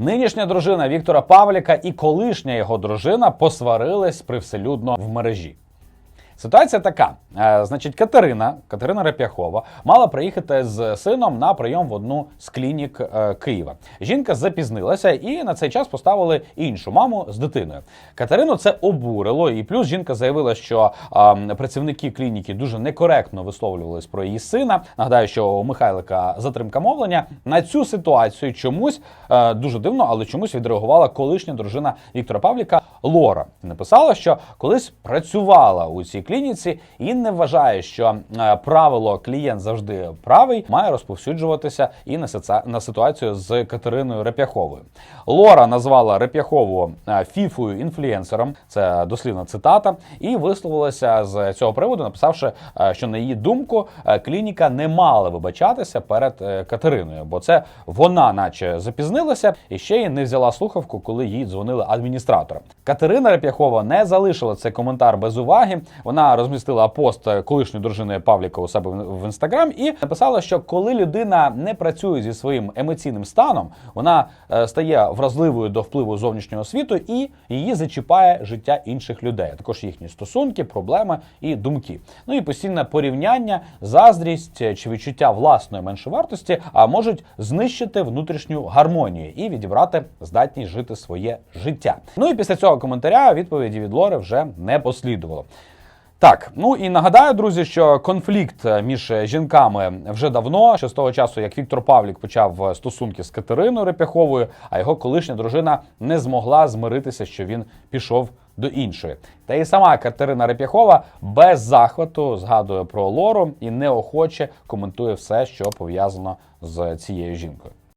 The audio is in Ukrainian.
Нинішня дружина Віктора Павліка і колишня його дружина посварились привселюдно в мережі. Ситуація така: Е, значить, Катерина, Катерина Реп'яхова, мала приїхати з сином на прийом в одну з клінік е, Києва. Жінка запізнилася і на цей час поставили іншу маму з дитиною. Катерину це обурило, і плюс жінка заявила, що працівники клініки дуже некоректно висловлювались про її сина. Нагадаю, що у Михайлика затримка мовлення на цю ситуацію чомусь е, дуже дивно, але чомусь відреагувала колишня дружина Віктора Павліка Лора. Написала, що колись працювала у цій клініці і не вважає, що е, правило клієнт завжди правий має розповсюджуватися і на ситуацію з Катериною Реп'яховою. Лора назвала Реп'яхову е, фіфою інфлюенсером. Це дослівна цитата, і висловилася з цього приводу, написавши, е, що на її думку клініка не мала вибачатися перед Катериною, бо це вона, наче запізнилася, і ще й не взяла слухавку, коли їй дзвонили адміністратори. Катерина Реп'яхова не залишила цей коментар без уваги. Вона розмістила пост колишньої дружини Павліка у себе в в інстаграм і написала, що коли людина не працює зі своїм емоційним станом, вона е, стає вразливою до впливу зовнішнього світу і її зачіпає життя інших людей, а також їхні стосунки, проблеми і думки. Ну і постійне порівняння, заздрість е, чи відчуття власної меншовартості а можуть знищити внутрішню гармонію і відібрати здатність жити своє життя. Ну і після цього коментаря відповіді від Лори вже не послідувало. Так, ну і нагадаю, друзі, що конфлікт е, між жінками вже давно, ще з того часу, як Віктор Павлік почав е, стосунки з Катериною Репяховою, а його колишня дружина не змогла змиритися, що він пішов до іншої. Та і сама Катерина Реп'яхова без захвату згадує про Лору і неохоче коментує все, що пов'язано з цією жінкою.